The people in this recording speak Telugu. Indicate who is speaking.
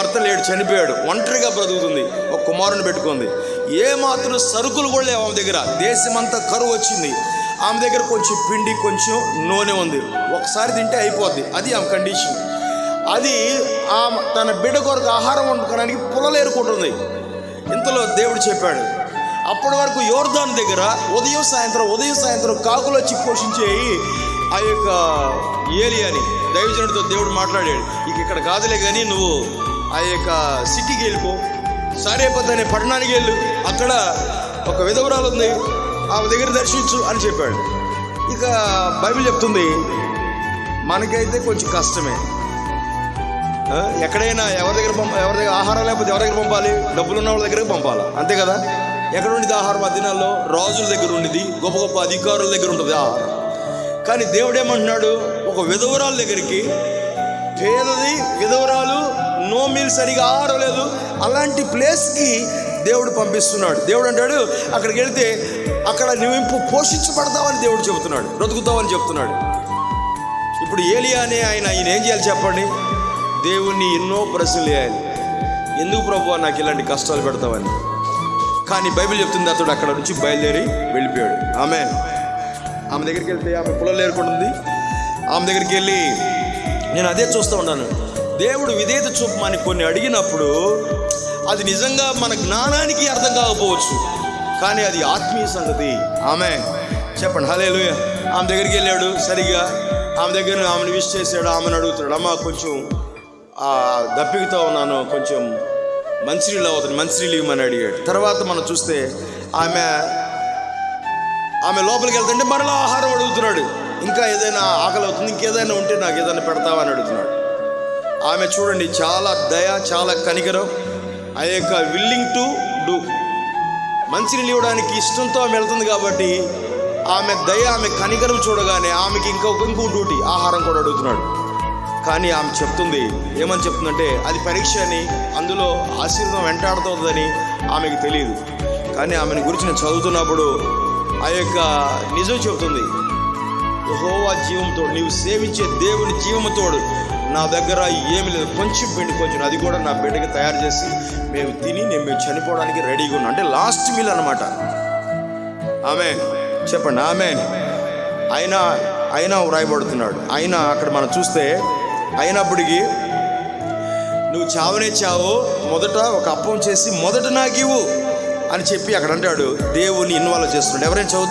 Speaker 1: భర్త లేడు చనిపోయాడు ఒంటరిగా బ్రతుకుతుంది ఒక కుమారుని పెట్టుకుంది. ఏమాత్రం సరుకులు కూడా లేవు ఆమె దగ్గర. దేశమంతా కరువు వచ్చింది. ఆమె దగ్గర కొంచెం పిండి కొంచెం నూనె ఉంది. ఒకసారి తింటే అయిపోద్ది. అది ఆమె కండిషన్ అది ఆమె తన బిడ్డ కొరకు ఆహారం వండుకోవడానికి పులలేరుకుంటుంది ఇంతలో దేవుడు చెప్పాడు అప్పటి వరకు యోర్దాన్ దగ్గర ఉదయం సాయంత్రం ఉదయం సాయంత్రం కాకులు వచ్చి పోషించేయి ఆ యొక్క ఏలియాని. దైవజనుడితో దేవుడు మాట్లాడాడు ఇక ఇక్కడ కాదులే కానీ నువ్వు ఆ యొక్క సిటీకి వెళ్ళిపో. సారేపత్ అనే పట్టణానికి వెళ్ళు. అక్కడ ఒక విధవరాలు ఉంది. ఆమె దగ్గర దర్శించు అని చెప్పాడు. ఇక బైబిల్ చెప్తుంది మనకైతే కొంచెం కష్టమే. ఎక్కడైనా ఎవరి దగ్గర పంప ఎవరి దగ్గర ఆహారం లేకపోతే ఎవరి దగ్గర పంపాలి? డబ్బులు ఉన్న వాళ్ళ దగ్గరకు పంపాలి? అంతే కదా? ఎక్కడ ఉండేది ఆహారం? ఆ దినాల్లో రాజుల దగ్గర ఉండేది గొప్ప గొప్ప అధికారుల దగ్గర ఉంటుంది ఆహారం. కానీ దేవుడు ఏమంటున్నాడు? ఒక విధవరాల దగ్గరికి పేదది విధవరాలు నీళ్ళు సరిగా ఆడలేదు అలాంటి ప్లేస్కి దేవుడు పంపిస్తున్నాడు. దేవుడు అంటాడు అక్కడికి వెళ్తే అక్కడ నువ్వు పోషించబడతావని దేవుడు చెబుతున్నాడు. బ్రతుకుతావని చెప్తున్నాడు ఇప్పుడు ఏలియా అనే ఆయన ఈయన ఏం చేయాలి చెప్పండి? దేవుణ్ణి ఎన్నో ప్రశ్నలు వేయాలి. ఎందుకు ప్రభు నాకు ఇలాంటి కష్టాలు పెడతావని? కానీ బైబిల్ చెప్తుంది అతడు అక్కడ నుంచి బయలుదేరి వెళ్ళిపోయాడు. ఆమె ఆమె దగ్గరికి వెళ్తే ఆమె పొలం లేరుకుంటుంది ఆమె దగ్గరికి వెళ్ళి నేను అదే చూస్తూ ఉన్నాను. దేవుడు విధేయత చూపమని కొన్ని అడిగినప్పుడు అది నిజంగా మన జ్ఞానానికి అర్థం కాకపోవచ్చు. కానీ అది ఆత్మీయ సంగతి. ఆమె చెప్పండి. హలేలు ఆమె దగ్గరికి వెళ్ళాడు సరిగా ఆమె దగ్గర ఆమెను విష్ చేశాడు. ఆమెను అడుగుతున్నాడు అమ్మ కొంచెం దప్పికతో ఉన్నాను. కొంచెం మంచినీళ్ళు అవుతుంది మంచినీళ్ళు ఇవ్వమని అడిగాడు. తర్వాత మనం చూస్తే ఆమె ఆమె లోపలికి వెళ్తుంటే మరలా ఆహారం అడుగుతున్నాడు. ఇంకా ఏదైనా ఆకలి అవుతుంది ఇంకేదైనా ఉంటే నాకు ఏదైనా పెడతావా? అని అడుగుతున్నాడు. ఆమె చూడండి చాలా దయ చాలా కనికరం. ఆ యొక్క విల్లింగ్ టు డూ మంచినీళ్ళు ఇవ్వడానికి ఇష్టంతో ఆమె వెళ్తుంది కాబట్టి ఆమె దయ ఆమె కనికరం చూడగానే ఆమెకి ఇంకొక ఇంకో డ్యూటీ ఆహారం కూడా అడుగుతున్నాడు. కానీ ఆమె చెప్తుంది ఏమని చెప్తుందంటే అది పరీక్ష అని అందులో ఆశీర్వాదం వెంటాడుతుందని ఆమెకి తెలియదు. కానీ ఆమెను గురించి నేను చదువుతున్నప్పుడు ఆ యొక్క నిజం చెబుతుంది యెహోవా జీవంతో నీవు సేవించే దేవుని జీవముతోడు నా దగ్గర ఏమి లేదు. కొంచెం పిండి కొంచెం అది కూడా నా బిడ్డకి తయారు చేసి మేము తిని నేను మేము చనిపోవడానికి రెడీగా ఉన్నాం. అంటే లాస్ట్ మీల్ అనమాట ఆమె చెప్పండి ఆమె అయినా అయినా వ్రాయబడుతున్నాడు అయినా అక్కడ మనం చూస్తే అయినప్పటికీ నువ్వు చావనే చావు మొదట ఒక అప్పం చేసి మొదట నాకు ఇవ్వు అని చెప్పి అక్కడ అంటాడు దేవుని ఇన్వాల్వ్ చేస్తున్నాడు. ఎవరైనా చదువుతారు?